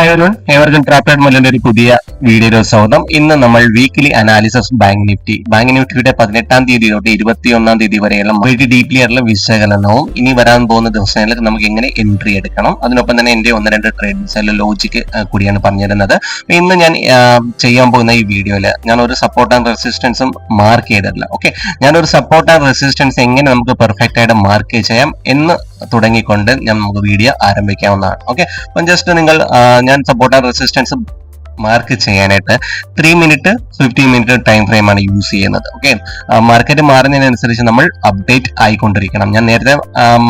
everyone. ഏവർക്കും ട്രാപ്പേഡ് മല്ലിന്റെ ഒരു പുതിയ വീഡിയോയിൽ സ്വാഗതം. ഇന്ന് നമ്മൾ weekly analysis bank Nifty bank നിഫ്റ്റിയുടെ പതിനെട്ടാം തീയതി തൊട്ട് ഇരുപത്തി ഒന്നാം തീയതി വരെയുള്ള മൊബൈൽ ഡീപ്ലി ആയിട്ടുള്ള വിശകലനവും ഇനി വരാൻ പോകുന്ന ദിവസങ്ങളിൽ നമുക്ക് എങ്ങനെ എൻട്രി എടുക്കണം? അതിനൊപ്പം തന്നെ എന്റെ ഒന്ന് രണ്ട് ട്രേഡിംഗ്സ് ലോജിക്ക് കൂടിയാണ് പറഞ്ഞിരുന്നത്. ഇന്ന് ഞാൻ ചെയ്യാൻ പോകുന്ന ഈ വീഡിയോയിൽ ഞാൻ ഒരു സപ്പോർട്ട് ആൻഡ് റെസിസ്റ്റൻസും മാർക്ക് ചെയ്തിട്ടില്ല. ഓക്കെ ഞാനൊരു സപ്പോർട്ട് ആൻഡ് റെസിസ്റ്റൻസ് എങ്ങനെ നമുക്ക് പെർഫെക്റ്റ് ആയിട്ട് മാർക്ക് ചെയ്യാം എന്ന് തുടങ്ങിക്കൊണ്ട് ഞാൻ നമുക്ക് വീഡിയോ ആരംഭിക്കാവുന്നതാണ്. ഓക്കെ അപ്പം ജസ്റ്റ് നിങ്ങൾ ഞാൻ സപ്പോർട്ട് ആൻഡ് റെസിസ്റ്റൻസ് മാർക്ക് ചെയ്യാനായിട്ട് three minute fifteen minute time frame ആണ് യൂസ് ചെയ്യുന്നത്. ഓക്കെ മാർക്കറ്റ് മാറുന്നതിനനുസരിച്ച് നമ്മൾ അപ്ഡേറ്റ് ആയിക്കൊണ്ടിരിക്കണം. ഞാൻ നേരത്തെ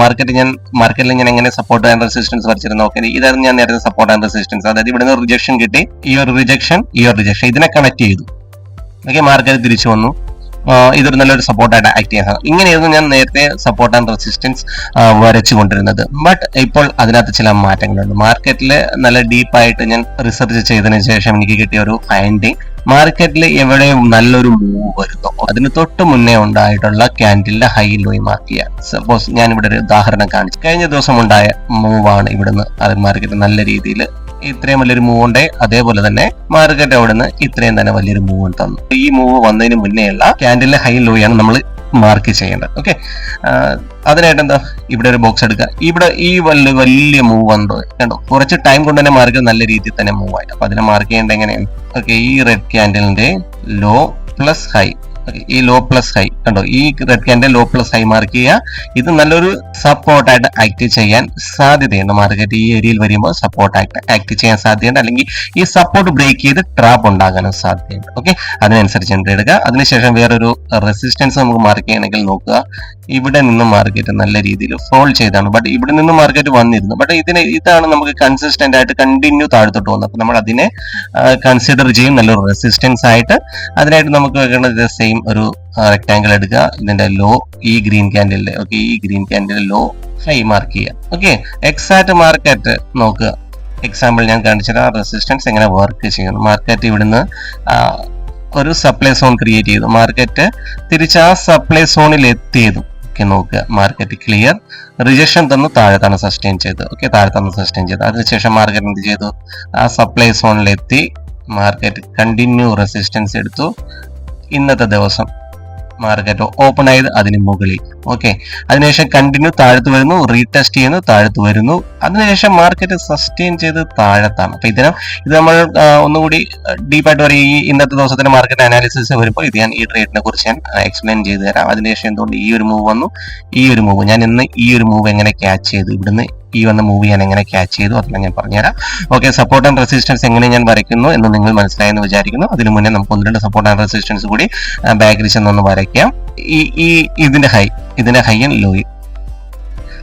മാർക്കറ്റ് ഞാൻ മാർക്കറ്റിൽ ഞാൻ എങ്ങനെ സപ്പോർട്ട് ആൻഡ് റെസിസ്റ്റൻസ് വരച്ചിരുന്നു? ഓക്കെ ഇതായിരുന്നു ഞാൻ നേരത്തെ സപ്പോർട്ട് ആൻഡ് റെസിസ്റ്റൻസ് അതായത് ഇവിടുന്ന് റിജക്ഷൻ കിട്ടി. ഈ ഒരു റിജക്ഷൻ ഈ ഒരു റിജക്ഷൻ ഇതിനെ കണക്ട് ചെയ്തു. ഓക്കെ മാർക്കറ്റ് തിരിച്ചു വന്നു. ഇതൊരു നല്ലൊരു സപ്പോർട്ടായിട്ട് ആക്ട് ചെയ്യാൻ സാധിക്കും ഇങ്ങനെയായിരുന്നു ഞാൻ നേരത്തെ സപ്പോർട്ട് ആൻഡ് റെസിസ്റ്റൻസ് വരച്ചു കൊണ്ടിരുന്നത് ബട്ട് ഇപ്പോൾ അതിനകത്ത് ചില മാറ്റങ്ങളുണ്ട്. മാർക്കറ്റിൽ നല്ല ഡീപ്പായിട്ട് ഞാൻ റിസർച്ച് ചെയ്തതിനു ശേഷം എനിക്ക് കിട്ടിയ ഒരു ഫൈൻഡിങ് മാർക്കറ്റിൽ എവിടെയും നല്ലൊരു മൂവ് വരുന്നു. അതിന് തൊട്ട് മുന്നേ ഉണ്ടായിട്ടുള്ള ക്യാൻഡിലിന്റെ ഹൈ ലോയി മാർക്ക് ചെയ്യുക സപ്പോസ് ഞാൻ ഇവിടെ ഒരു ഉദാഹരണം കാണിച്ചു കഴിഞ്ഞ ദിവസം ഉണ്ടായ മൂവാണ് ഇവിടുന്ന്. അത് മാർക്കറ്റ് നല്ല രീതിയിൽ ഇത്രയും വലിയൊരു മൂവ് ഉണ്ട് അതേപോലെ തന്നെ മാർക്കറ്റ് അവിടെ നിന്ന് ഇത്രയും തന്നെ വലിയൊരു മൂവ് തന്നു. ഈ മൂവ് വന്നതിന് മുന്നേയുള്ള ക്യാൻഡിലെ ഹൈ ലോയാണ് നമ്മൾ മാർക്ക് ചെയ്യേണ്ടത്. ഓക്കെ അതിനായിട്ട് എന്താ ഇവിടെ ഒരു ബോക്സ് എടുക്കുക. ഇവിടെ ഈ വലിയ വലിയ മൂവ് വന്നത് കണ്ടോ? കുറച്ച് ടൈം കൊണ്ട് തന്നെ മാർക്ക് നല്ല രീതിയിൽ തന്നെ മൂവ് ആയി അപ്പൊ അതിനെ മാർക്ക് ചെയ്യേണ്ടത് എങ്ങനെയാണ്? ഓക്കെ ഈ റെഡ് ക്യാൻഡലിന്റെ ലോ പ്ലസ് ഹൈ ഈ ലോ പ്ലസ് ഹൈ കണ്ടോ? ഈ red candle low plus high mark ചെയ്യുക. ഇത് നല്ലൊരു സപ്പോർട്ടായിട്ട് ആക്ട് ചെയ്യാൻ സാധ്യതയുണ്ട്. മാർക്കറ്റ് ഈ ഏരിയയിൽ വരുമ്പോൾ സപ്പോർട്ട് ആക്ട് ആക്ട് ചെയ്യാൻ സാധ്യതയുണ്ട്. അല്ലെങ്കിൽ ഈ സപ്പോർട്ട് ബ്രേക്ക് ചെയ്ത് ട്രാപ്പ് ഉണ്ടാകാനും സാധ്യതയുണ്ട്. ഓക്കെ അതിനനുസരിച്ച് എൻട്രി എടുക്കുക അതിനുശേഷം വേറൊരു റെസിസ്റ്റൻസ് നമുക്ക് മാർക്ക് ചെയ്യണമെങ്കിൽ നോക്കുക. ഇവിടെ നിന്ന് മാർക്കറ്റ് നല്ല രീതിയിൽ ഫോൾ ചെയ്താണ്. ബട്ട് ഇവിടെ നിന്ന് മാർക്കറ്റ് വന്നിരുന്നു. ബട്ട് ഇതിന് ഇതാണ് നമുക്ക് കൺസിസ്റ്റന്റ് ആയിട്ട് കണ്ടിന്യൂ താഴ്ത്തോട്ട് വന്നത്. അപ്പൊ നമ്മൾ അതിനെ കൺസിഡർ ചെയ്യും. നല്ലൊരു റെസിസ്റ്റൻസ് ആയിട്ട് അതിനായിട്ട് നമുക്ക് വെക്കേണ്ടത് സെയിം ഒരു റെക്ടാങ്കിൾ എടുക്കുക. ഇതിന്റെ ലോ ഈ ഗ്രീൻ ക്യാൻഡിലെ ഓക്കെ ഈ ഗ്രീൻ ക്യാൻഡിലെ ലോ ഹൈ മാർക്ക് ചെയ്യുക. ഓക്കെ എക്സാക്ട് മാർക്കറ്റ് നോക്കുക. എക്സാമ്പിൾ ഞാൻ കാണിച്ചത് റെസിസ്റ്റൻസ് എങ്ങനെ വർക്ക് ചെയ്യുന്നു. മാർക്കറ്റ് ഇവിടുന്ന് ഒരു സപ്ലൈ സോൺ ക്രിയേറ്റ് ചെയ്തു. മാർക്കറ്റ് തിരിച്ച് ആ സപ്ലൈ സോണിൽ എത്തിയതും. ഓക്കെ നോക്കുക. മാർക്കറ്റ് ക്ലിയർ റിജക്ഷൻ തന്നു തന്നെ സസ്റ്റെയിൻ ചെയ്തത് ഓക്കെ തന്നെ സസ്റ്റെയിൻ ചെയ്തത് അതിനുശേഷം മാർക്കറ്റ് എന്ത് ചെയ്തു? ആ സപ്ലൈ സോണിലെത്തി മാർക്കറ്റ് കണ്ടിന്യൂ റെസിസ്റ്റൻസ് എടുത്തു. ഇന്നത്തെ ദിവസം മാർക്കറ്റ് ഓപ്പൺ ആയത് അതിന് മുകളിൽ. ഓക്കെ അതിനുശേഷം കണ്ടിന്യൂ താഴത്ത് വരുന്നു റീടെസ്റ്റ് ചെയ്യുന്നു താഴത്ത് വരുന്നു. അതിനുശേഷം മാർക്കറ്റ് സസ്റ്റെയിൻ ചെയ്ത് താഴത്താണ്. അപ്പൊ ഇതിനും ഇത് നമ്മൾ ഒന്നുകൂടി ഡീപ്പായിട്ട് പറയും. ഈ ഇന്നത്തെ ദിവസത്തിന്റെ മാർക്കറ്റ് അനാലിസിസ് വരുമ്പോൾ ഇത് ഞാൻ ഈ ട്രേഡിനെ കുറിച്ച് ഞാൻ എക്സ്പ്ലെയിൻ ചെയ്തു തരാം. അതിനുശേഷം എന്തുകൊണ്ട് ഈ ഒരു മൂവ് വന്നു? ഈ ഒരു മൂവ് ഞാൻ ഇന്ന് ഈ ഒരു മൂവ് എങ്ങനെ ക്യാച്ച് ചെയ്തു? ഇവിടുന്ന് ഈ വന്ന മൂവ് ഞാൻ എങ്ങനെ ക്യാച്ച് ചെയ്തു അതെല്ലാം ഞാൻ പറഞ്ഞുതരാം. ഓക്കെ സപ്പോർട്ട് ആൻഡ് റെസിസ്റ്റൻസ് എങ്ങനെ ഞാൻ വരയ്ക്കുന്നു എന്ന് നിങ്ങൾ മനസ്സിലായെന്ന് വിചാരിക്കുന്നു. അതിനു മുന്നേ നമുക്ക് ഒന്ന് രണ്ട് സപ്പോർട്ട് ആൻഡ് റെസിസ്റ്റൻസ് കൂടി ബാക്കിൽ ചെന്നൊന്ന് വരയ്ക്കാം. ഈ ഈ ഇതിന്റെ ഹൈ ഇതിന്റെ ഹൈ ആൻഡ് ലോ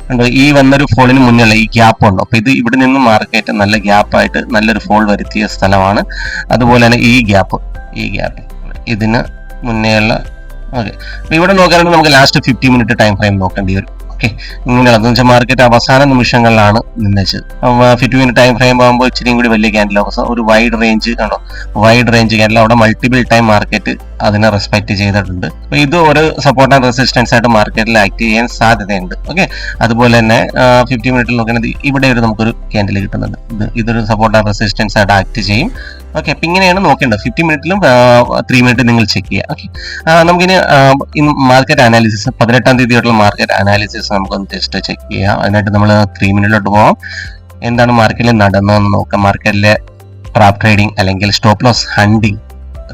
കണ്ടോ ഈ വന്നൊരു ഫോളിന് മുന്നിലുള്ള ഈ ഗ്യാപ്പ് ഉണ്ടോ? അപ്പൊ ഇത് ഇവിടെ നിന്ന് മാർക്കറ്റ് നല്ല ഗ്യാപ്പായിട്ട് നല്ലൊരു ഫോൾ വരുത്തിയ സ്ഥലമാണ്. അതുപോലെ തന്നെ ഈ ഗ്യാപ്പ് ഈ ഗ്യാപ്പ് ഇതിന് മുന്നേയുള്ള ഓക്കെ ഇവിടെ നോക്കുകയാണെങ്കിൽ നമുക്ക് last fifty minute time frame നോക്കേണ്ടി വരും. ഓക്കെ ഇങ്ങനെയുള്ളത് വെച്ചാൽ മാർക്കറ്റ് അവസാന നിമിഷങ്ങളിലാണ് നിന്നച്ചത് ഫിഫ്റ്റി മിനിറ്റ് ടൈം ഫ്രെയിം ആകുമ്പോൾ ഇച്ചിരിയും കൂടി വലിയ ക്യാൻഡിൽ ഒരു വൈഡ് റേഞ്ച് കണ്ടോ? വൈഡ് റേഞ്ച് ക്യാൻഡിൽ അവിടെ മൾട്ടിപ്പിൾ ടൈം മാർക്കറ്റ് അതിനെ റെസ്പെക്ട് ചെയ്തിട്ടുണ്ട്. അപ്പൊ ഇത് ഒരു സപ്പോർട്ട് ആൻഡ് റെസിസ്റ്റൻസ് ആയിട്ട് മാർക്കറ്റിൽ ആക്ട് ചെയ്യാൻ സാധ്യതയുണ്ട്. ഓക്കെ അതുപോലെ തന്നെ ഫിഫ്റ്റി മിനിറ്റിൽ നോക്കുന്നത് ഇവിടെ ഒരു നമുക്കൊരു ക്യാൻഡിൽ കിട്ടുന്നുണ്ട്. ഇത് ഇതൊരു സപ്പോർട്ട് ആൻഡ് റെസിസ്റ്റൻസ് ആയിട്ട് ആക്ട് ചെയ്യും. ഓക്കെ അപ്പൊ ഇങ്ങനെയാണ് നോക്കേണ്ടത്. ഫിഫ്റ്റി മിനിറ്റിലും ത്രീ മിനിറ്റ് നിങ്ങൾ ചെക്ക് ചെയ്യുക. ഓക്കെ നമുക്കിനി മാർക്കറ്റ് അനാലിസിസ് പതിനെട്ടാം തീയതിയായിട്ടുള്ള മാർക്കറ്റ് അനാലിസിസ് നമുക്കൊന്ന് ജസ്റ്റ് ചെക്ക് ചെയ്യാം. അതിനായിട്ട് നമ്മൾ ത്രീ മിനിറ്റിലോട്ട് പോകാം എന്താണ് മാർക്കറ്റിൽ നടന്നതെന്ന് നോക്കാം. മാർക്കറ്റിലെ ട്രാപ്പ് ട്രേഡിംഗ് അല്ലെങ്കിൽ സ്റ്റോപ്പ് ലോസ് ഹണ്ടിങ്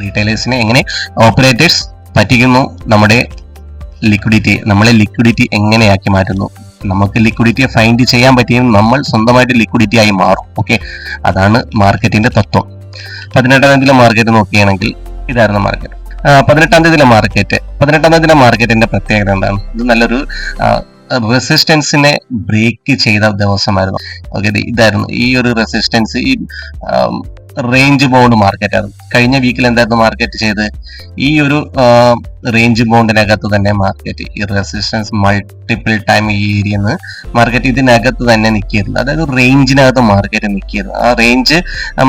റീറ്റെയിലേഴ്സിനെ എങ്ങനെ ഓപ്പറേറ്റേഴ്സ് പറ്റിക്കുന്നു നമ്മുടെ ലിക്വിഡിറ്റി നമ്മളെ ലിക്വിഡിറ്റി എങ്ങനെയാക്കി മാറ്റുന്നു നമുക്ക് ലിക്വിഡിറ്റിയെ ഫൈൻഡ് ചെയ്യാൻ പറ്റിയും നമ്മൾ സ്വന്തമായിട്ട് ലിക്വിഡിറ്റി ആയി മാറും ഓക്കെ അതാണ് മാർക്കറ്റിന്റെ തത്വം. പതിനെട്ടാം തീയതിയിലെ മാർക്കറ്റ് നോക്കുകയാണെങ്കിൽ ഇതായിരുന്നു മാർക്കറ്റ് പതിനെട്ടാം തീയതിയിലെ മാർക്കറ്റ് പതിനെട്ടാം തീയതിയിലെ മാർക്കറ്റിന്റെ പ്രത്യേകത എന്താണ്? ഇത് നല്ലൊരു റെസിസ്റ്റൻസിനെ ബ്രേക്ക് ചെയ്ത ദിവസമായിരുന്നു. ഓക്കെ ഇതായിരുന്നു ഈ ഒരു റെസിസ്റ്റൻസ് ഈ റേഞ്ച് ബോണ്ട് മാർക്കറ്റ് ആണ്. കഴിഞ്ഞ വീക്കിൽ എന്തായിരുന്നു മാർക്കറ്റ് ചെയ്ത്? ഈ ഒരു റേഞ്ച് ബോണ്ടിനകത്ത് തന്നെ മാർക്കറ്റ് ഈ റെസിസ്റ്റൻസ് മൾട്ടിപ്പിൾ ടൈം ഈ ഏരിയ മാർക്കറ്റ് ഇതിനകത്ത് തന്നെ നിൽക്കിയിരുന്നു അതായത് റേഞ്ചിനകത്ത് മാർക്കറ്റ് നിൽക്കിയിരുന്നു ആ റേഞ്ച്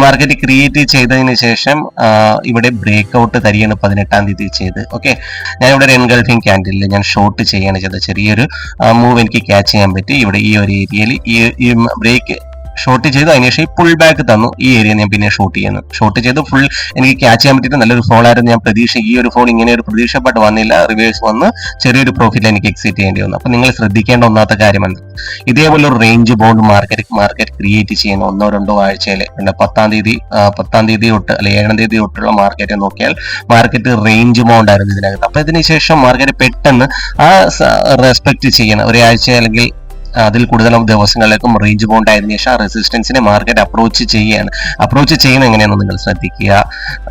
മാർക്കറ്റ് ക്രിയേറ്റ് ചെയ്തതിന് ശേഷം ഇവിടെ ബ്രേക്ക് ഔട്ട് തരികയാണ് പതിനെട്ടാം തീയതി ചെയ്ത്. ഓക്കെ ഞാൻ ഇവിടെ ഒരു എൻഗൾഫിംഗ് ക്യാൻഡിലിൽ ഞാൻ ഷോർട്ട് ചെയ്യാണ് ചെയ്തത്. ചെറിയൊരു മൂവ് എനിക്ക് ക്യാച്ച് ചെയ്യാൻ പറ്റി. ഇവിടെ ഈ ഒരു ഏരിയയിൽ ഈ ബ്രേക്ക് ഷോർട്ട് ചെയ്തു അതിനുശേഷം ഈ പുൾ ബാക്ക് തന്നു ഈ ഏരിയ ഞാൻ പിന്നെ ഷോട്ട് ചെയ്യുന്നു. ഷോട്ട് ചെയ്ത് ഫുൾ എനിക്ക് ക്യാച്ച് ചെയ്യാൻ പറ്റിയിട്ട് നല്ലൊരു ഫോൾ ആയിരുന്നു ഞാൻ പ്രതീക്ഷ ഈ ഒരു ഫോൺ ഇങ്ങനെ ഒരു പ്രതീക്ഷ ബട്ട് വന്നില്ല. റിവേഴ്സ് വന്ന് ചെറിയൊരു പ്രോഫിറ്റ് എനിക്ക് എക്സിറ്റ് ചെയ്യേണ്ടി വന്നു. അപ്പൊ നിങ്ങൾ ശ്രദ്ധിക്കേണ്ട ഒന്നാത്ത കാര്യമാണ് ഇതേപോലെ ഒരു range bound market market create ചെയ്യുന്ന ഒന്നോ രണ്ടോ ആഴ്ചയിൽ പത്താം തീയതി പത്താം തീയതി തൊട്ട് അല്ലെ ഏഴാം തീയതി തൊട്ടുള്ള മാർക്കറ്റ് നോക്കിയാൽ മാർക്കറ്റ് റേഞ്ച് ബോണ്ട് ആയിരുന്നു ഇതിനകത്ത്. അപ്പൊ ഇതിനുശേഷം മാർക്കറ്റ് പെട്ടെന്ന് ആ റെസ്പെക്ട് ചെയ്യണം ഒരാഴ്ച അല്ലെങ്കിൽ അതിൽ കൂടുതൽ ദിവസങ്ങളിലേക്കും റേഞ്ച് ബോണ്ടായതിനു ശേഷം ആ റെസിസ്റ്റൻസിനെ മാർക്കറ്റ് അപ്രോച്ച് ചെയ്യുകയാണ്. അപ്രോച്ച് ചെയ്യുന്നത് എങ്ങനെയാണെന്ന് നിങ്ങൾ ശ്രദ്ധിക്കുക.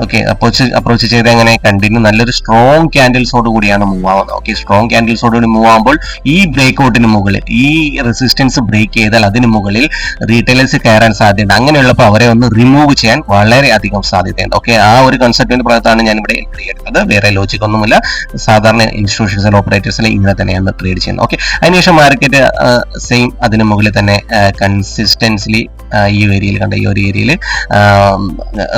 ഓക്കെ അപ്രോച്ച് അപ്രോച്ച് ചെയ്ത് എങ്ങനെ കണ്ടിന്യൂ നല്ലൊരു സ്ട്രോങ് ക്യാൻഡിൽസോട് കൂടിയാണ് മൂവ് ആവുന്നത്. ഓക്കെ സ്ട്രോങ് ക്യാൻഡിൽസോട് കൂടി മൂവ് ആകുമ്പോൾ ഈ ബ്രേക്ക് ഔട്ടിന് മുകളിൽ ഈ റെസിസ്റ്റൻസ് ബ്രേക്ക് ചെയ്താൽ അതിന് മുകളിൽ റീറ്റെയിലേഴ്സ് കയറാൻ സാധ്യതയുണ്ട്. അങ്ങനെയുള്ളപ്പോൾ അവരെ ഒന്ന് റിമൂവ് ചെയ്യാൻ വളരെ അധികം സാധ്യതയുണ്ട്. ഓക്കെ ആ ഒരു കൺസെപ്റ്റിന്റെ ഭാഗത്താണ് ഞാൻ ഇവിടെ എൻട്രി എടുത്തത്. വേറെ ലോജിക് ഒന്നുമില്ല. സാധാരണ ഇൻസ്റ്റിറ്റ്യൂഷൻസ് ഓപ്പറേറ്റേഴ്സിൽ ഇങ്ങനെ തന്നെയാണ് ട്രേഡ് ചെയ്യുന്നത്. ഓക്കെ അതിനുശേഷം മാർക്കറ്റ് സെയിം അതിന് മുകളിൽ തന്നെ കൺസിസ്റ്റൻസിലി ഈ ഏരിയയിൽ കണ്ട ഈ ഒരു ഏരിയയിൽ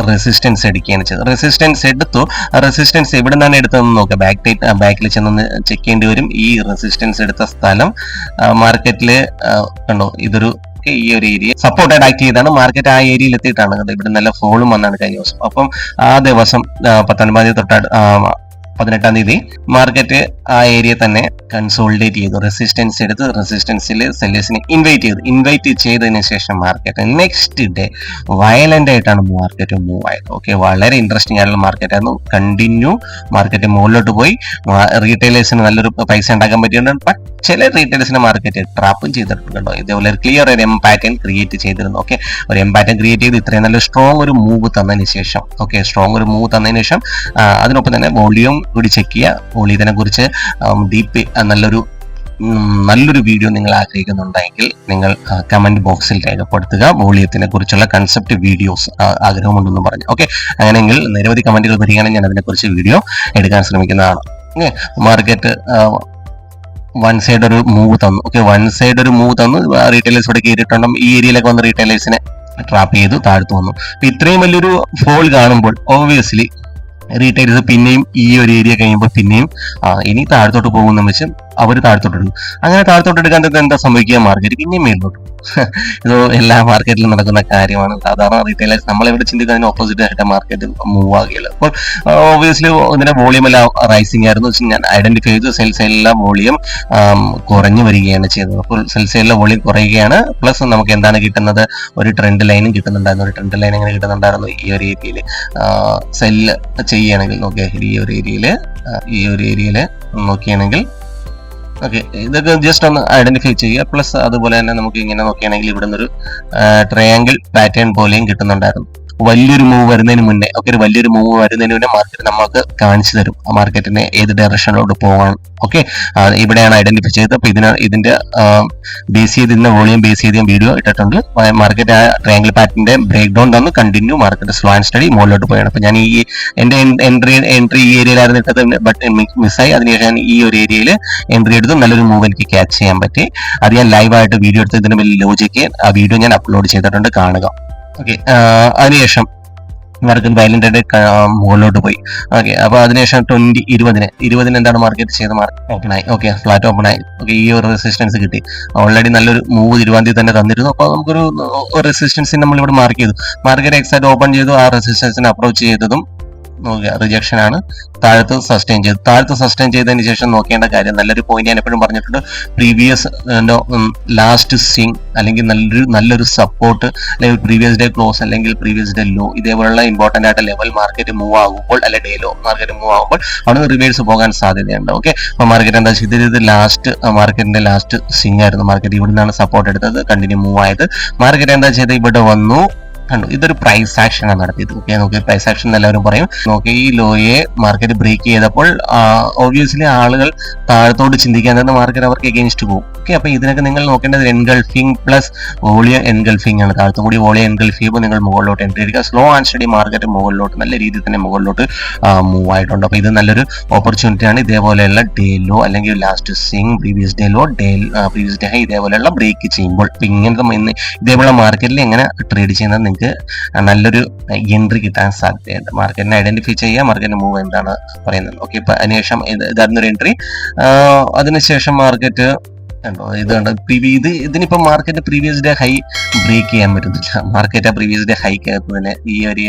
റെസിസ്റ്റൻസ് എടുക്കുകയാണ് ചെയ്തത്. റെസിസ്റ്റൻസ് എടുത്തു. റെസിസ്റ്റൻസ് എവിടെ നിന്നാണ് എടുത്തതെന്ന് നോക്കുക ബാക്ക് ടൈറ്റ് ബാക്കിൽ ചെന്നൊന്ന് ചെക്ക് ചെയ്യേണ്ടി വരും. ഈ റെസിസ്റ്റൻസ് എടുത്ത സ്ഥലം മാർക്കറ്റിൽ കണ്ടോ ഇതൊരു ഈ ഒരു ഏരിയ സപ്പോർട്ടഡ് ആക്ട് ചെയ്താണ്. മാർക്കറ്റ് ആ ഏരിയയിൽ എത്തിയിട്ടാണ്. ഇവിടെ നല്ല ഫോളും വന്നാണ് കഴിഞ്ഞ ദിവസം. അപ്പം ആ ദിവസം പത്തൊൻപതാം തൊട്ട് പതിനെട്ടാം തീയതി. മാർക്കറ്റ് ആ ഏരിയ തന്നെ കൺസോളിഡേറ്റ് ചെയ്തു. റെസിസ്റ്റൻസ് എടുത്ത് റെസിസ്റ്റൻസിൽ സെല്ലേഴ്സിനെ ഇൻവൈറ്റ് ചെയ്തു. ഇൻവൈറ്റ് ചെയ്തതിന് ശേഷം മാർക്കറ്റ് നെക്സ്റ്റ് ഡേ വയലന്റ് ആയിട്ടാണ് മാർക്കറ്റ് മൂവ് ആയത്. ഓക്കെ വളരെ ഇൻട്രസ്റ്റിംഗ് ആയിട്ടുള്ള മാർക്കറ്റ് ആയിരുന്നു. കണ്ടിന്യൂ മാർക്കറ്റ് മുകളിലോട്ട് പോയി. റീറ്റെയിലേഴ്സിന് നല്ലൊരു പൈസ ഉണ്ടാക്കാൻ പറ്റിയിട്ടുണ്ട്. ബട്ട് ചില റീറ്റെയിലേഴ്സിന് മാർക്കറ്റ് ട്രാപ്പും ചെയ്തിട്ടുണ്ടോ ഇതേപോലെ ഒരു ക്ലിയർ ഒരു എം പാറ്റേൺ ക്രിയേറ്റ് ചെയ്തിരുന്നു. ഓക്കെ ഒരു എം പാറ്റേൺ ക്രിയേറ്റ് ചെയ്ത് ഇത്രയും നല്ല സ്ട്രോങ് ഒരു മൂവ് തന്നതിന് ശേഷം. ഓക്കെ സ്ട്രോങ് ഒരു മൂവ് തന്നതിന് ശേഷം അതിനൊപ്പം തന്നെ വോളിയം കൂടി ചെക്ക് ചെയ്യുക. വോളിയത്തിനെ കുറിച്ച് ഡീപ്പ് നല്ലൊരു നല്ലൊരു വീഡിയോ നിങ്ങൾ ആഗ്രഹിക്കുന്നുണ്ടെങ്കിൽ നിങ്ങൾ കമന്റ് ബോക്സിൽ രേഖപ്പെടുത്തുക. വോളിയത്തിനെ കുറിച്ചുള്ള കൺസെപ്റ്റ് വീഡിയോസ് ആഗ്രഹമുണ്ടെന്ന് പറഞ്ഞു. ഓക്കെ അങ്ങനെയെങ്കിൽ നിരവധി കമന്റുകൾ വരികയാണെങ്കിൽ ഞാൻ അതിനെക്കുറിച്ച് വീഡിയോ എടുക്കാൻ ശ്രമിക്കുന്നതാണ്. ഓക്കെ മാർക്കറ്റ് വൺ സൈഡ് ഒരു മൂവ് തന്നു. ഓക്കെ വൺ സൈഡ് ഒരു മൂവ് തന്നു. റീറ്റെയിലേഴ്സ് ഇവിടെ കയറിയിട്ടുണ്ടെങ്കിൽ ഈ ഏരിയയിലൊക്കെ വന്ന് റീറ്റെയിലേഴ്സിനെ ട്രാപ്പ് ചെയ്തു താഴ്ത്തു വന്നു. ഇത്രയും വലിയൊരു ഫോൾ കാണുമ്പോൾ ഓബിയസ്ലി റീറ്റെയിലേഴ്സ് പിന്നെയും ഈ ഒരു ഏരിയ കഴിയുമ്പോൾ പിന്നെയും ഇനി താഴത്തോട്ട് പോകുന്ന വെച്ച് അവർ താഴ്ത്തോട്ടിടും അങ്ങനെ താഴ്ത്തോട്ടിടുക എന്താ സംഭവിക്കുക? മാർക്കറ്റ് പിന്നെയും മേലോട്ട്. ഇത് എല്ലാ മാർക്കറ്റിലും നടക്കുന്ന കാര്യമാണ്. സാധാരണ റീറ്റെയിലേഴ്സ് നമ്മളിവിടെ ചിന്തിക്കുന്നതിന് ഓപ്പോസിറ്റ് ആയിട്ട് മാർക്കറ്റ് മൂവ് ആകുകയുള്ളു അപ്പോൾ ഓബിയസ്ലി ഇതിന്റെ വോളിയം എല്ലാം റൈസിംഗ് ആയിരുന്നു. ഞാൻ ഐഡന്റിഫൈ ചെയ്തു സെൽസ് എല്ലാം വോളിയം കുറഞ്ഞു വരികയാണ് ചെയ്തത്. അപ്പോൾ സെൽസ് എല്ലാം വോളിയം കുറയുകയാണ്. പ്ലസ് നമുക്ക് എന്താണ് കിട്ടുന്നത്? ഒരു ട്രെൻഡ് ലൈനും കിട്ടുന്നുണ്ടായിരുന്നു. ഒരു ട്രെൻഡ് ലൈൻ എങ്ങനെ കിട്ടുന്നുണ്ടായിരുന്നു? ഈ ഒരു ഏരിയയിൽ സെല്ല് ചെയ്യുകയാണെങ്കിൽ നോക്കിയാൽ ഈ ഒരു ഏരിയയിൽ ഈ ഒരു ഏരിയയിൽ നോക്കുകയാണെങ്കിൽ ഓക്കെ ഇതൊക്കെ ജസ്റ്റ് ഒന്ന് ഐഡന്റിഫൈ ചെയ്യുക. പ്ലസ് അതുപോലെ തന്നെ നമുക്ക് ഇങ്ങനെ നോക്കുകയാണെങ്കിൽ ഇവിടെ നിന്നൊരു ട്രയാങ്കിൾ പാറ്റേൺ പോലെയും കിട്ടുന്നുണ്ടായിരുന്നു. വലിയൊരു മൂവ് വരുന്നതിന് മുന്നേ ഒക്കെ ഒരു വലിയൊരു മൂവ് വരുന്നതിന് മുന്നേ മാർക്കറ്റ് നമുക്ക് കാണിച്ചു തരും. ആ മാർക്കറ്റിനെ ഏത് ഡയറക്ഷനിലോട്ട് പോകണം ഓക്കെ ഇവിടെയാണ് ഐഡന്റിഫൈ ചെയ്തത്. അപ്പൊ ഇതിന് ഇതിന്റെ ബേസ് ചെയ്ത് ഇതിന്റെ വോളിയം ബേസ് ചെയ്ത് വീഡിയോ ഇട്ടിട്ടുണ്ട്. മാർക്കറ്റ് ആ ട്രയാങ്കിൾ പാറ്റിന്റെ ബ്രേക്ക് ഡൗൺ തന്നു. Continue market slow and steady മുകളിലോട്ട് പോയാണ്. അപ്പൊ ഞാൻ ഈ എന്റെ എൻട്രി എൻട്രി ഈ ഏരിയയിലായിരുന്നു ഇട്ടത്. ബട്ട് മിസ്സായി അതിനുശേഷം ഞാൻ ഈ ഒരു ഏരിയയിൽ എൻട്രി എടുത്ത്. നല്ലൊരു മൂവ് എനിക്ക് ക്യാച്ച് ചെയ്യാൻ പറ്റി. അത് ഞാൻ ലൈവായിട്ട് വീഡിയോ എടുത്ത് ഇതിന് വലിയ ലോജിക്ക് ആ വീഡിയോ ഞാൻ അപ്ലോഡ് ചെയ്തിട്ടുണ്ട്. കാണുക. ഓക്കെ അതിനുശേഷം മാർക്കറ്റ് വയലന്റ് മുകളിലോട്ട് പോയി. ഓക്കെ അപ്പോൾ അതിനുശേഷം ട്വന്റി ഇരുപതിന്. ഇരുപതിന് എന്താണ് മാർക്കറ്റ് ചെയ്ത് മാർക്കറ്റ് ഓപ്പൺ ആയി. ഓക്കെ ഫ്ലാറ്റ് ഓപ്പൺ ആയി. ഓക്കെ ഈ ഒരു റെസിസ്റ്റൻസ് കിട്ടി. ഓൾറെഡി നല്ലൊരു മൂവ് ഇരുപതാം തന്നെ തന്നിരുന്നു. അപ്പോൾ നമുക്കൊരു റെസിസ്റ്റൻസ് നമ്മളിവിടെ മാർക്ക് ചെയ്തു. മാർക്കറ്റ് എക്സാക്ട് ഓപ്പൺ ചെയ്തു. ആ റെസിസ്റ്റൻസിനെ അപ്രോച്ച് ചെയ്തതും റിജക്ഷൻ ആണ്. താഴത്ത് സസ്റ്റെയിൻ ചെയ്ത് താഴത്ത് സസ്റ്റെയിൻ ചെയ്തതിന് ശേഷം നോക്കേണ്ട കാര്യം നല്ലൊരു പോയിന്റ് ഞാൻ എപ്പോഴും പറഞ്ഞിട്ടുണ്ട്. പ്രീവിയസ് ലാസ്റ്റ് സ്വിങ് അല്ലെങ്കിൽ നല്ലൊരു നല്ലൊരു സപ്പോർട്ട് അല്ലെങ്കിൽ പ്രീവിയസ് ഡേ ക്ലോസ് അല്ലെങ്കിൽ പ്രീവിയസ് ഡേ ലോ ഇതേപോലുള്ള ഇമ്പോർട്ടന്റ് ആയിട്ട് ലെവൽ മാർക്കറ്റ് മൂവ് ആകുമ്പോൾ അല്ലെങ്കിൽ ഡേ ലോ മാർക്കറ്റ് മൂവ് ആകുമ്പോൾ അവിടെ റിവേഴ്സ് പോകാൻ സാധ്യതയുണ്ട്. ഓക്കെ അപ്പോൾ മാർക്കറ്റ് എന്താ ചെയ്തത് ഇത് ലാസ്റ്റ് മാർക്കറ്റിന്റെ ലാസ്റ്റ് സ്വിങ് ആയിരുന്നു. മാർക്കറ്റ് ഇവിടുന്നാണ് സപ്പോർട്ട് എടുത്തത്. കണ്ടിന്യൂ മൂവ് ആയത്. മാർക്കറ്റ് എന്താ ചെയ്തത്? ഇവിടെ വന്നു. കണ്ടു. ഇതൊരു പ്രൈസ് ആക്ഷൻ ആണ് നടത്തിയത്. ഓക്കെ നോക്കി പ്രൈസ് ആക്ഷൻ എല്ലാവരും പറയും. നോക്കി ഈ ലോയെ മാർക്കറ്റ് ബ്രേക്ക് ചെയ്തപ്പോൾ ഓബിയസ്ലി ആളുകൾ താഴത്തോട്ട് ചിന്തിക്കാൻ തന്നെ മാർക്കറ്റ് അവർക്ക് എഗെയിൻസ്റ്റ് പോകും. ഓക്കെ അപ്പൊ ഇതിനൊക്കെ നിങ്ങൾ നോക്കേണ്ടത് എൻഗൾഫിംഗ് പ്ലസ് വോളിയം എൻഗൾഫിംഗ് ആണ്. താഴത്തു കൂടി വോളിയം എൻഗൾഫ് ചെയ്യുമ്പോൾ നിങ്ങൾ മുകളിലോട്ട് എൻട്രി എടുക്കുക സ്ലോ ആൻഡ് സ്റ്റഡി മാർക്കറ്റ് മുകളിലോട്ട് നല്ല രീതിയിൽ തന്നെ മുകളിലോട്ട് മൂവ് ആയിട്ടുണ്ട്. അപ്പൊ ഇത് നല്ലൊരു ഓപ്പർച്യൂണിറ്റി ആണ്. ഇതേപോലെയുള്ള ഡേ ലോ അല്ലെങ്കിൽ last swing previous day low day previous day high ഇതേപോലെയുള്ള ബ്രേക്ക് ചെയ്യുമ്പോൾ ഇങ്ങനത്തെ ഇതേപോലെ മാർക്കറ്റിൽ എങ്ങനെ ട്രേഡ് ചെയ്യുന്നത് നിങ്ങൾക്ക് നല്ലൊരു എൻട്രി കിട്ടാൻ സാധ്യതയുണ്ട്. മാർക്കറ്റിനെ ഐഡന്റിഫൈ ചെയ്യുക മാർക്കറ്റിന്റെ മൂവ് എന്താണ് പറയുന്നത്. ഓക്കെ ഇപ്പൊ അതിനുശേഷം ഇത് ഇതായിരുന്നു ഒരു എൻട്രി അതിനുശേഷം മാർക്കറ്റ് കണ്ടോ? ഇത് കണ്ടോ? ഇത് ഇതിനിപ്പോ market previous day high break ചെയ്യാൻ പറ്റുന്നില്ല. മാർക്കറ്റ് ആ പ്രീവിയസ് ഡേ ഹൈക്കകത്ത് തന്നെ ഈ ഒരു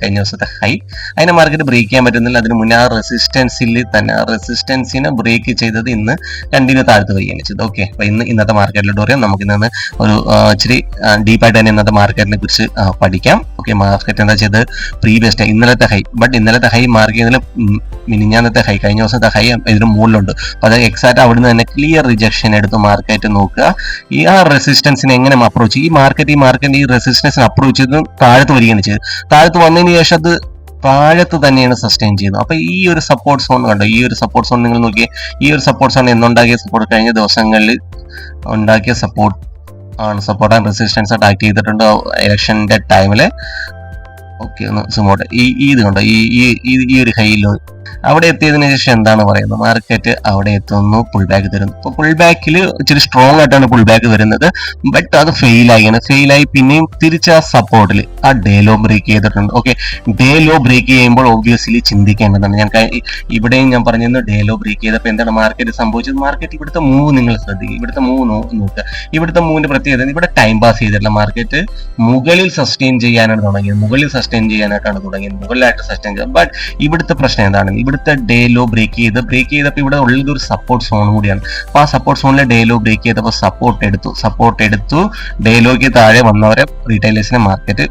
കഴിഞ്ഞ ദിവസത്തെ ഹൈ അതിനെ മാർക്കറ്റ് ബ്രേക്ക് ചെയ്യാൻ പറ്റുന്നില്ല. അതിന് മുന്നേ ആ റെസിസ്റ്റൻസിൽ തന്നെ ആ റെസിസ്റ്റൻസിനെ ബ്രേക്ക് ചെയ്തത് ഇന്ന് കണ്ടിന്യൂ താഴ്ത്ത് വരികയാണ് ചെയ്തത് ഓക്കെ അപ്പൊ ഇന്ന് ഇന്നത്തെ മാർക്കറ്റിലോട്ട് പറയാം നമുക്ക് ഇന്ന് ഒരു ഇച്ചിരി ഡീപ്പായിട്ട് തന്നെ ഇന്നത്തെ മാർക്കറ്റിനെ കുറിച്ച് പഠിക്കാം. ഓക്കെ മാർക്കറ്റ് എന്താ ചെയ്തത്? പ്രീവിയസ് ഡേ ഇന്നലത്തെ ഹൈ ബട്ട് ഇന്നലത്തെ ഹൈ മാർക്ക് മിനിഞ്ഞാന്നത്തെ ഹൈ കഴിഞ്ഞ ദിവസത്തെ ഹൈ ഇതിന് മുകളിലുണ്ട്. അപ്പൊ അത് എക്സാക്ട് അവിടുന്ന് തന്നെ ക്ലിയർ റിജക്ഷൻ എടുത്ത് മാർക്കറ്റ് നോക്കുക. ഈ ആ റെസിസ്റ്റൻസിനെ എങ്ങനെ അപ്രോച്ച് ഈ മാർക്കറ്റ് ഈ മാർക്കറ്റ് ഈ റെസിസ്റ്റൻസിനെ അപ്രോച്ച് ചെയ്ത് താഴത്ത് വരികയാണ് ചെയ്തത്. താഴത്ത് വന്നതിന് ശേഷം അത് താഴത്ത് തന്നെയാണ് സസ്റ്റെയിൻ ചെയ്യുന്നത്. അപ്പൊ ഈ ഒരു സപ്പോർട്ട് സോൺ കണ്ടോ? ഈ ഒരു സപ്പോർട്ട് സോൺ നിങ്ങൾ നോക്കിയേ ഈ ഒരു സപ്പോർട്ട് സോൺ എന്നുണ്ടാക്കിയ സപ്പോർട്ട് കഴിഞ്ഞ ദിവസങ്ങളിൽ ഉണ്ടാക്കിയ സപ്പോർട്ട് ആണ്. സപ്പോർട്ട് ആൻഡ് റെസിസ്റ്റൻസ് ആയിട്ട് ആക്ട് ചെയ്തിട്ടുണ്ട്. ഇലക്ഷന്റെ ടൈമിൽ ഓക്കെ ഒന്ന് സുമോട്ടെ ഈ ഇത് കണ്ടോ? ഈ ഈ ഈ- ഒരു ഹൈയിലോ അവിടെ എത്തിയതിനു ശേഷം എന്താണ് പറയുന്നത്? മാർക്കറ്റ് അവിടെ എത്തുന്നു പുൾ ബാക്ക് തരുന്നു. ഇപ്പൊ പുൾ ബാക്കിൽ ഇച്ചിരി സ്ട്രോങ് ആയിട്ടാണ് പുൾ ബാക്ക് വരുന്നത്. ബട്ട് അത് ഫെയിൽ ആയിയാണ് ഫെയിൽ ആയി പിന്നെയും തിരിച്ച് ആ സപ്പോർട്ടിൽ ആ ഡേ ലോ ബ്രേക്ക് ചെയ്തിട്ടുണ്ട്. ഓക്കെ ഡേ ലോ ബ്രേക്ക് ചെയ്യുമ്പോൾ ഒബ്വിയസ്ലി ചിന്തിക്കേണ്ടതാണ്. ഞാൻ ഇവിടെയും ഞാൻ പറഞ്ഞിരുന്നു ഡേ ലോ ബ്രേക്ക് ചെയ്തപ്പോൾ എന്താണ് മാർക്കറ്റ് സംഭവിച്ചത്? മാർക്കറ്റ് ഇവിടുത്തെ മൂവ് നിങ്ങൾ ശ്രദ്ധിക്കുക. ഇവിടുത്തെ മൂവ് നോക്കുക. ഇവിടുത്തെ മൂവിന്റെ പ്രത്യേകത ഇവിടെ ടൈം പാസ് ചെയ്തിട്ടുള്ള മാർക്കറ്റ് മുകളിൽ സസ്റ്റെയിൻ ചെയ്യാനാണ് തുടങ്ങിയത്. മുകളിൽ സസ്റ്റെയിൻ ചെയ്യാനായിട്ടാണ് തുടങ്ങിയത്. മുകളിലായിട്ട് സസ്റ്റെയിൻ ചെയ്യുക ബട്ട് ഇവിടുത്തെ പ്രശ്നം എന്താണ്? ഇവിടുത്തെ ഡേ ലോ ബ്രേക്ക് ചെയ്ത് ബ്രേക്ക് ചെയ്തപ്പോൾ ഇവിടെ ഉള്ളത് ഒരു സപ്പോർട്ട് സോൺ കൂടിയാണ്. അപ്പൊ ആ സപ്പോർട്ട് സോണിലെ ഡേ ലോ ബ്രേക്ക് ചെയ്തപ്പോൾ സപ്പോർട്ട് എടുത്തു. സപ്പോർട്ട് എടുത്തു. ഡേ ലോക്ക് താഴെ വന്നവരെ റീറ്റെയിലേഴ്സിനെ മാർക്കറ്റ്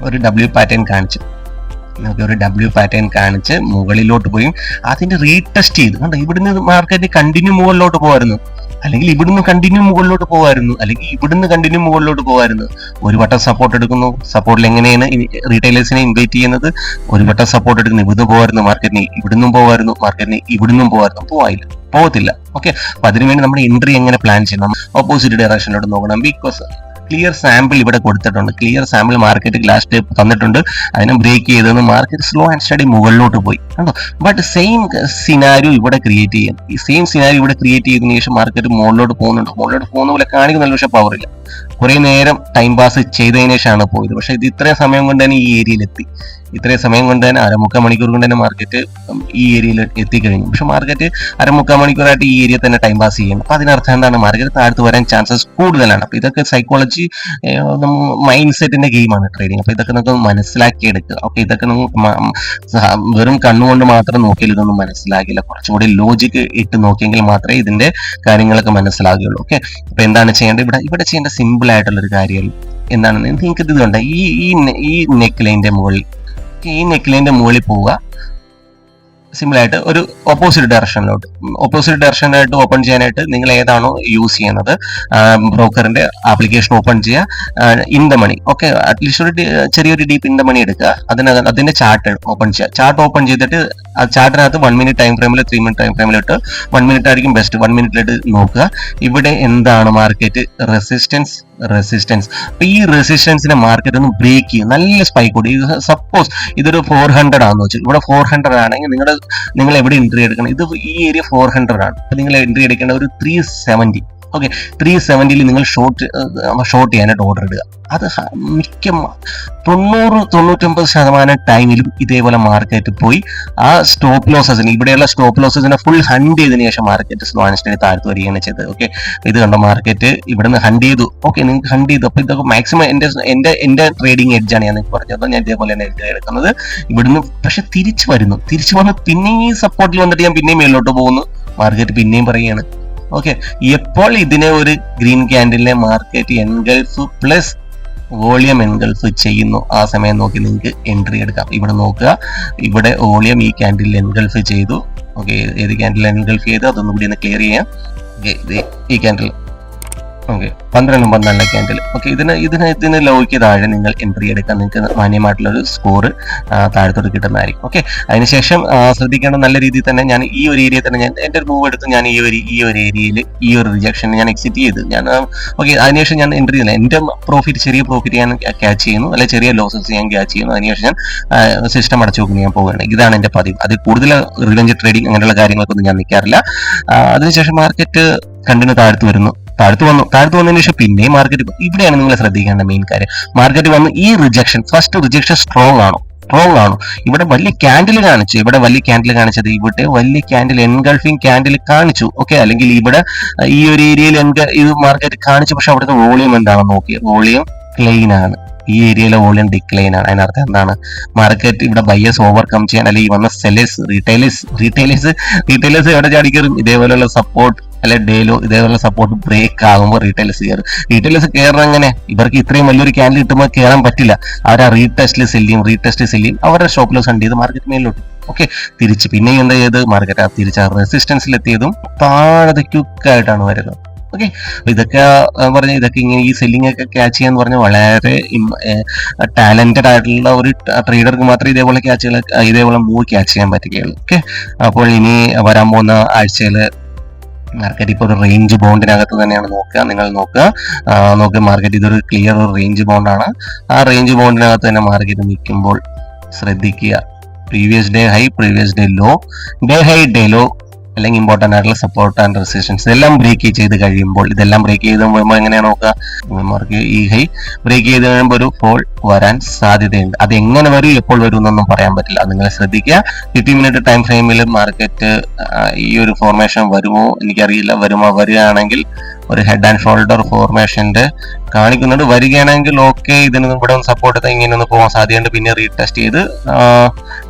ഒരു ഡബ്ല്യു പാറ്റേൺ കാണിച്ചു. നമുക്ക് ഒരു ഡബ്ല്യു പാറ്റേൺ കാണിച്ച് മുകളിലോട്ട് പോയി. അതിന്റെ റീടെസ്റ്റ് ചെയ്തു. കണ്ടോ? ഇവിടുന്ന് മാർക്കറ്റ് കണ്ടിന്യൂ മുകളിലോട്ട് പോകായിരുന്നു അല്ലെങ്കിൽ ഇവിടുന്ന് കണ്ടിന്യൂ മുകളിലോട്ട് പോകായിരുന്നു അല്ലെങ്കിൽ ഇവിടുന്ന് കണ്ടിന്യൂ മുകളിലോട്ട് പോകായിരുന്നു ഒരു വട്ടം സപ്പോർട്ട് എടുക്കുന്നു. സപ്പോർട്ടിൽ എങ്ങനെയാണ് റീറ്റെയിലേഴ്സിനെ ഇൻവൈറ്റ് ചെയ്യുന്നത്? ഒരു വട്ടം സപ്പോർട്ട് എടുക്കുന്നു. ഇവിടുന്ന് പോകായിരുന്നു മാർക്കറ്റിന് ഇവിടുന്നും പോകായിരുന്നു മാർക്കറ്റിന് ഇവിടുന്നും പോകായിരുന്നു പോവായില്ല. പോകത്തില്ല. ഓക്കെ അപ്പൊ അതിനുവേണ്ടി നമ്മുടെ എൻട്രി എങ്ങനെ പ്ലാൻ ചെയ്യണം? ഓപ്പോസിറ്റ് ഡയറക്ഷനിലോട്ട് നോക്കണം. ബിക്കോസ് ക്ലിയർ സാമ്പിൾ ഇവിടെ കൊടുത്തിട്ടുണ്ട്. Clear sample market last tape തന്നിട്ടുണ്ട്. അതിനെ ബ്രേക്ക് ചെയ്തെന്ന് മാർക്കറ്റ് സ്ലോ ആൻഡ് സ്റ്റഡി മുകളിലോട്ട് പോയി. കണ്ടോ? ബട്ട് സെയിം സിനാരിയോ ഇവിടെ ക്രിയേറ്റ് ചെയ്യാം ഈ സെയിം സിനാരിയോ ഇവിടെ ക്രിയേറ്റ് ചെയ്തതിനു ശേഷം മാർക്കറ്റ് മുകളിലോട്ട് പോകുന്നുണ്ട്. മുകളിലോട്ട് പോകുന്ന പോലെ കാണിക്കുന്നില്ല പക്ഷെ പവർ ഇല്ല. കുറെ നേരം ടൈം പാസ് ചെയ്തതിനു ശേഷമാണ് പോയത്. പക്ഷെ ഇത് ഇത്രയും സമയം കൊണ്ട് തന്നെ ഈ ഏരിയയിലെത്തി ഇത്രയും സമയം കൊണ്ട് തന്നെ അരമുക്കാൽ മണിക്കൂർ കൊണ്ട് തന്നെ മാർക്കറ്റ് ഈ ഏരിയയിൽ എത്തിക്കഴിഞ്ഞു. പക്ഷെ മാർക്കറ്റ് അരമുക്കാൽ മണിക്കൂറായിട്ട് ഈ ഏരിയ തന്നെ ടൈം പാസ് ചെയ്യണം അപ്പൊ അതിനർത്ഥം എന്താണ്? മാർക്കറ്റ് താഴ്ത്തു വരാൻ ചാൻസസ് കൂടുതലാണ്. അപ്പൊ ഇതൊക്കെ സൈക്കോളജി മൈൻഡ് സെറ്റിന്റെ ഗെയിമാണ് ട്രേഡിങ് അപ്പൊ ഇതൊക്കെ നമുക്ക് മനസ്സിലാക്കി എടുക്കുക ഓക്കെ ഇതൊക്കെ വെറും കണ്ണുകൊണ്ട് മാത്രം നോക്കിയാൽ ഇതൊന്നും മനസ്സിലാകില്ല. കുറച്ചുകൂടി ലോജിക്ക് ഇട്ട് നോക്കിയെങ്കിൽ മാത്രമേ ഇതിന്റെ കാര്യങ്ങളൊക്കെ മനസ്സിലാകുകയുള്ളൂ. ഓക്കെ അപ്പൊ എന്താണ് ചെയ്യേണ്ടത്? ഇവിടെ ഇവിടെ ചെയ്യേണ്ട സിമ്പിൾ ആയിട്ടുള്ള ഒരു കാര്യം എന്താണ്? നിങ്ങൾക്ക് ഇത് കണ്ട ഈ ഈ ഈ നെക്ക് ലൈനിന്റെ മുകളിൽ ഈ നെക്ക് ലൈനിന്റെ മുകളിൽ പോവുക. സിമ്പിളായിട്ട് ഒരു ഓപ്പോസിറ്റ് ഡയറക്ഷനിലോട്ട് ഓപ്പോസിറ്റ് ഡയറക്ഷനായിട്ട് ഓപ്പൺ ചെയ്യാനായിട്ട് നിങ്ങൾ ഏതാണോ യൂസ് ചെയ്യുന്നത് ബ്രോക്കറിന്റെ ആപ്ലിക്കേഷൻ ഓപ്പൺ ചെയ്യുക. In the money okay at least ഒരു ചെറിയൊരു ഡീപ്പ് ഇൻ ദ മണി എടുക്കുക. അതിനകത്ത് അതിന്റെ ചാർട്ട് ഓപ്പൺ ചെയ്യുക. ചാർട്ട് ഓപ്പൺ ചെയ്തിട്ട് ആ ചാർട്ടിനകത്ത് വൺ മിനിറ്റ് ടൈം ഫ്രെയിമിൽ ത്രീ മിനിറ്റ് ടൈം ഫ്രെയിമിൽ ഇട്ട് വൺ മിനിറ്റ് ആയിരിക്കും ബെസ്റ്റ് വൺ മിനിറ്റിലിട്ട് നോക്കുക. ഇവിടെ എന്താണ് മാർക്കറ്റ് റെസിസ്റ്റൻസ് റെസിസ്റ്റൻസ് അപ്പൊ ഈ റെസിസ്റ്റൻസിനെ മാർക്കറ്റ് ഒന്ന് ബ്രേക്ക് ചെയ്യും നല്ല സ്പൈക്ക് കൂടി. സപ്പോസ് ഇതൊരു ഫോർ ഹൺഡ്രഡ് ആണെന്ന് വെച്ചാൽ ഇവിടെ ഫോർ ഹൺഡ്രഡ് ആണെങ്കിൽ നിങ്ങൾ നിങ്ങൾ എവിടെ എൻട്രി എടുക്കണം? ഇത് ഈ ഏരിയ ഫോർ ഹൺഡ്രഡ് ആണ്. നിങ്ങൾ എൻട്രി എടുക്കേണ്ട ഒരു ത്രീ സെവന്റി ഓക്കെ ത്രീ സെവന്റിയിൽ നിങ്ങൾ ഷോർട്ട് ഷോർട്ട് ചെയ്യാനായിട്ട് ഓർഡർ ഇടുക. അത് മിക്ക തൊണ്ണൂറ് തൊണ്ണൂറ്റൊമ്പത് ശതമാനം ടൈമിലും ഇതേപോലെ മാർക്കറ്റ് പോയി. ആ സ്റ്റോപ്പ് ലോസസിന് ഇവിടെയുള്ള സ്റ്റോപ്പ് ലോസസിനെ ഫുൾ ഹണ്ട് ചെയ്തതിനു ശേഷം മാർക്കറ്റ് സ്ലോ ആൻഡ് താഴ്ത്തു വരികയാണ് ചെയ്തത്. ഓക്കെ ഇത് കണ്ടോ മാർക്കറ്റ് ഇവിടുന്ന് ഹണ്ട് ചെയ്തു. ഓക്കെ നിങ്ങൾക്ക് ഹണ്ട് ചെയ്തു. അപ്പോൾ ഇതൊക്കെ മാക്സിമം എന്റെ എന്റെ എന്റെ ട്രേഡിംഗ് എഡ്ജാണ് ഞാൻ നിങ്ങൾക്ക് പറഞ്ഞത്. ഞാൻ ഇതേപോലെ തന്നെ എടുക്കുന്നത്. ഇവിടുന്ന് പക്ഷെ തിരിച്ചു വരുന്നു. തിരിച്ചു വന്ന് പിന്നെയും സപ്പോർട്ടിൽ വന്നിട്ട് ഞാൻ പിന്നെയും മേലോട്ട് പോകുന്നു. മാർക്കറ്റ് പിന്നെയും പറയുകയാണ്. ഓക്കെ എപ്പോൾ ഇതിനെ ഒരു green ക്യാൻഡിലിനെ market engulf plus volume engulf ചെയ്യുന്നു? ആ സമയം നോക്കി നിങ്ങൾക്ക് എൻട്രി എടുക്കാം. ഇവിടെ നോക്കുക. ഇവിടെ വോളിയം ഈ ക്യാൻഡിൽ എൻഗൾഫ് ചെയ്തു. ഓക്കെ ഏത് ക്യാൻഡിൽ എൻഗൾഫ് ചെയ്തു? അതൊന്നും കൂടി ഒന്ന് ക്ലിയർ ചെയ്യാം. ഈ ക്യാൻഡിൽ ഓക്കെ പന്ത്രണ്ടും പന്ത്രണ്ട് ക്യാൻഡിൽ ഓക്കെ ഇതിന് ഇതിന് ഇതിന് ലോയ്ക്ക് താഴെ നിങ്ങൾ എൻട്രി എടുക്കാൻ നിങ്ങൾക്ക് മാന്യമായിട്ടുള്ള ഒരു സ്കോർ താഴത്തോട്ട് കിട്ടുന്നതായിരിക്കും. ഓക്കെ അതിനുശേഷം ശ്രദ്ധിക്കേണ്ട നല്ല രീതിയിൽ തന്നെ ഞാൻ ഈ ഒരു ഏരിയ തന്നെ ഞാൻ എന്റെ ഒരു മൂവ് എടുത്ത് ഞാൻ ഈ ഒരു ഈ ഒരു ഏരിയയിൽ ഈ ഒരു റിജക്ഷൻ ഞാൻ എക്സിറ്റ് ചെയ്ത്. ഞാൻ ഓക്കെ അതിനുശേഷം ഞാൻ എൻട്രി ചെയ്തില്ല. എന്റെ പ്രോഫിറ്റ് ചെറിയ പ്രോഫിറ്റ് ഞാൻ ക്യാച്ച് ചെയ്യുന്നു അല്ലെങ്കിൽ ചെറിയ ലോസസ് ഞാൻ ക്യാച്ച് ചെയ്യുന്നു. അതിനുശേഷം ഞാൻ സിസ്റ്റം അടച്ചു നോക്കി ഞാൻ പോവുകയാണ്. ഇതാണ് എന്റെ പതിവ്. അത് കൂടുതൽ റിവഞ്ച് ട്രേഡിംഗ് അങ്ങനെയുള്ള കാര്യങ്ങൾക്കൊന്നും ഞാൻ നിൽക്കാറില്ല. അതിനുശേഷം മാർക്കറ്റ് കണ്ടിന്യൂ താഴ്ത്തു വരുന്നു. താഴ്ത്തു വന്നു. താഴ്ത്തു വന്നതിന് ശേഷം പിന്നെയും മാർക്കറ്റ് ഇവിടെയാണ് നിങ്ങൾ ശ്രദ്ധിക്കേണ്ട മെയിൻ കാര്യം. മാർക്കറ്റ് വന്ന് ഈ റിജക്ഷൻ ഫസ്റ്റ് റിജക്ഷൻ സ്ട്രോങ് ആണോ? സ്ട്രോങ് ആണോ? ഇവിടെ വലിയ ക്യാൻഡിൽ കാണിച്ചു. ഇവിടെ വലിയ ക്യാൻഡിൽ കാണിച്ചത് ഇവിടെ വലിയ ക്യാൻഡിൽ എൻഗൾഫിംഗ് ക്യാൻഡിൽ കാണിച്ചു. ഓക്കെ അല്ലെങ്കിൽ ഇവിടെ ഈ ഒരു ഏരിയയിൽ എൻഗ ഇത് മാർക്കറ്റ് കാണിച്ചു. പക്ഷെ അവിടുത്തെ വോളിയം എന്താണെന്ന് നോക്കിയത് വോളിയം ക്ലീൻ ആണ്. ഈ ഏരിയയിലെ വോളിയം ഡിക്ലൈൻ ആണ്. അതിനർത്ഥം എന്താണ്? മാർക്കറ്റ് ഇവിടെ ബയ്യേഴ്സ് ഓവർകം ചെയ്യാൻ അല്ലെങ്കിൽ വന്ന സെല്ലേഴ്സ് റീറ്റെയിലേഴ്സ് റീറ്റെയിലേഴ്സ് റീറ്റെയിലേഴ്സ് എവിടെ ചാടിക്കറും ഇതേപോലെയുള്ള സപ്പോർട്ട് അല്ലെ ഡേലോ ഇതേപോലെ സപ്പോർട്ട് ബ്രേക്ക് ആകുമ്പോൾ റീറ്റെയിലേഴ്സ് കയറും. റീറ്റെയിലേഴ്സ് കയറണം എങ്ങനെ? ഇവർക്ക് ഇത്രയും വലിയൊരു ക്യാൻഡിൽ കിട്ടുമ്പോൾ കയറാൻ പറ്റില്ല. അവർ ആ റീടെസ്റ്റിൽ സെല്ലിയും റീടെസ്റ്റ് സെല്ലിയും അവരുടെ ഷോപ്പിൽ സെൻഡ് ചെയ്ത് മാർക്കറ്റ് മേലോട്ട്. ഓക്കെ തിരിച്ച് പിന്നെയും എന്താ ചെയ്ത് മാർക്കറ്റ് ആ തിരിച്ച് ആ റെസിസ്റ്റൻസിൽ എത്തിയതും താഴെ ക്യുക്കായിട്ടാണ് വരുന്നത്. ഓക്കെ ഇതൊക്കെ പറഞ്ഞ ഇതൊക്കെ ഇങ്ങനെ ഈ സെല്ലിംഗ് ഒക്കെ ക്യാച്ച് ചെയ്യാന്ന് പറഞ്ഞാൽ വളരെ ടാലന്റഡ് ആയിട്ടുള്ള ഒരു ട്രേഡർക്ക് മാത്രമേ ഇതേപോലെ ക്യാച്ചുകൾ ഇതേപോലെ മൂവ് ക്യാച്ച് ചെയ്യാൻ പറ്റുകയുള്ളൂ. ഓക്കെ അപ്പോൾ ഇനി വരാൻ പോകുന്ന ആഴ്ചയിൽ മാർക്കറ്റ് ഇപ്പോൾ ഒരു റേഞ്ച് ബോണ്ടിനകത്ത് തന്നെയാണ് നോക്കുക. നിങ്ങൾ നോക്കുക. നോക്കുക മാർക്കറ്റ് ഇതൊരു ക്ലിയർ ഒരു റേഞ്ച് ബോണ്ടാണ് ആ റേഞ്ച് ബോണ്ടിനകത്ത് തന്നെ മാർക്കറ്റ് നിൽക്കുമ്പോൾ ശ്രദ്ധിക്കുക. Previous day high previous day low day high day low അല്ലെങ്കിൽ ഇമ്പോർട്ടന്റ് ആയിട്ടുള്ള സപ്പോർട്ട് ആൻഡ് റെസിസ്റ്റൻസ് ഇതെല്ലാം ബ്രേക്ക് ചെയ്ത് കഴിയുമ്പോൾ ഇതെല്ലാം ബ്രേക്ക് ചെയ്ത് കഴിയുമ്പോൾ എങ്ങനെയാണ് നോക്കുക? ഈ ഹൈ. ബ്രേക്ക് ചെയ്ത് കഴിയുമ്പോൾ ഒരു ഫോൾ വരാൻ സാധ്യതയുണ്ട്. അത് എങ്ങനെ വരും എപ്പോൾ വരും എന്നൊന്നും പറയാൻ പറ്റില്ല. നിങ്ങൾ ശ്രദ്ധിക്കുക. ഫിഫ്റ്റി മിനിറ്റ് ടൈം ഫ്രെയിമിൽ മാർക്കറ്റ് ഈ ഒരു ഫോർമേഷൻ വരുമോ? എനിക്കറിയില്ല. വരുമോ? വരികയാണെങ്കിൽ ഒരു ഹെഡ് ആൻഡ് ഷോൾഡർ ഫോർമേഷന്റെ കാണിക്കുന്നുണ്ട്. വരികയാണെങ്കിൽ ഓക്കെ ഇതിന് ഇവിടെ സപ്പോർട്ട് ഇങ്ങനെ ഒന്ന് പോകാൻ സാധ്യതയുണ്ട്. പിന്നെ റീടെസ്റ്റ് ചെയ്ത്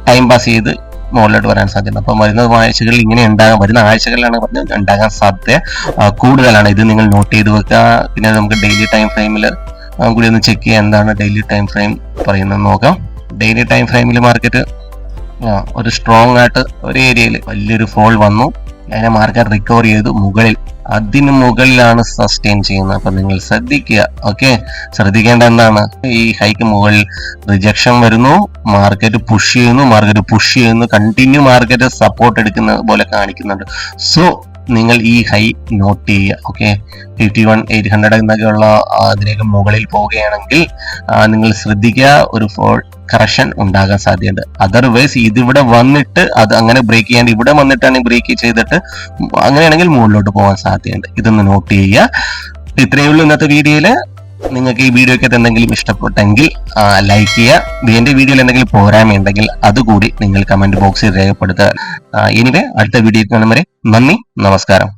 ടൈം പാസ് ചെയ്ത് മുകളിലോട്ട് വരാൻ സാധ്യത അപ്പം വരുന്ന ആഴ്ചകളിൽ ഇങ്ങനെ ഉണ്ടാകാൻ വരുന്ന ആഴ്ചകളിലാണ് ഉണ്ടാകാൻ സാധ്യത കൂടുതലാണ്. ഇത് നിങ്ങൾ നോട്ട് ചെയ്ത് വെക്കുക. പിന്നെ നമുക്ക് ഡെയിലി ടൈം ഫ്രെയിമിൽ കൂടി ഒന്ന് ചെക്ക് ചെയ്യാം എന്താണ് ഡെയിലി ടൈം ഫ്രെയിം പറയുന്നത് നോക്കാം. ഡെയിലി ടൈം ഫ്രെയിമിൽ മാർക്കറ്റ് ഒരു സ്ട്രോങ് ആയിട്ട് ഒരു ഏരിയയിൽ വലിയൊരു ഫോൾ വന്നു. അതിനെ മാർക്കറ്റ് റിക്കവർ ചെയ്തു. മുകളിൽ അതിന് മുകളിലാണ് സസ്റ്റെയിൻ ചെയ്യുന്നത്. അപ്പൊ നിങ്ങൾ ശ്രദ്ധിക്കുക. ഓക്കെ ശ്രദ്ധിക്കേണ്ട എന്താണ്? ഈ ഹൈക്ക് മുകളിൽ റിജക്ഷൻ വരുന്നു. മാർക്കറ്റ് പുഷ് ചെയ്യുന്നു. മാർക്കറ്റ് പുഷ് ചെയ്യുന്നു. കണ്ടിന്യൂ മാർക്കറ്റ് സപ്പോർട്ട് എടുക്കുന്ന പോലെ കാണിക്കുന്നുണ്ട്. സോ നിങ്ങൾ ഈ ഹൈ നോട്ട് ചെയ്യുക okay fifty one eight hundred എന്നൊക്കെയുള്ള അതിലേക്ക് മുകളിൽ പോവുകയാണെങ്കിൽ നിങ്ങൾ ശ്രദ്ധിക്കുക ഒരു ഫോൾ കറക്ഷൻ ഉണ്ടാകാൻ സാധ്യതയുണ്ട്. അതർവൈസ് ഇതിവിടെ വന്നിട്ട് അത് അങ്ങനെ ബ്രേക്ക് ചെയ്യാണ്ട് ഇവിടെ വന്നിട്ടാണ് ബ്രേക്ക് ചെയ്തിട്ട് അങ്ങനെയാണെങ്കിൽ മുകളിലോട്ട് പോകാൻ സാധ്യതയുണ്ട്. ഇതൊന്ന് നോട്ട് ചെയ്യുക. ഇത്രയേ ഉള്ളൂ ഇന്നത്തെ വീഡിയോയിൽ നിങ്ങൾക്ക് ഈ വീഡിയോ ഒക്കെ എന്തെങ്കിലും ഇഷ്ടപ്പെട്ടെങ്കിൽ ലൈക്ക് ചെയ്യുക. എന്റെ വീഡിയോയിൽ എന്തെങ്കിലും പോരായ്മയുണ്ടെങ്കിൽ അതുകൂടി നിങ്ങൾ കമന്റ് ബോക്സിൽ രേഖപ്പെടുത്തുക. എനിവേ അടുത്ത വീഡിയോ കാണും വരെ നന്ദി നമസ്കാരം.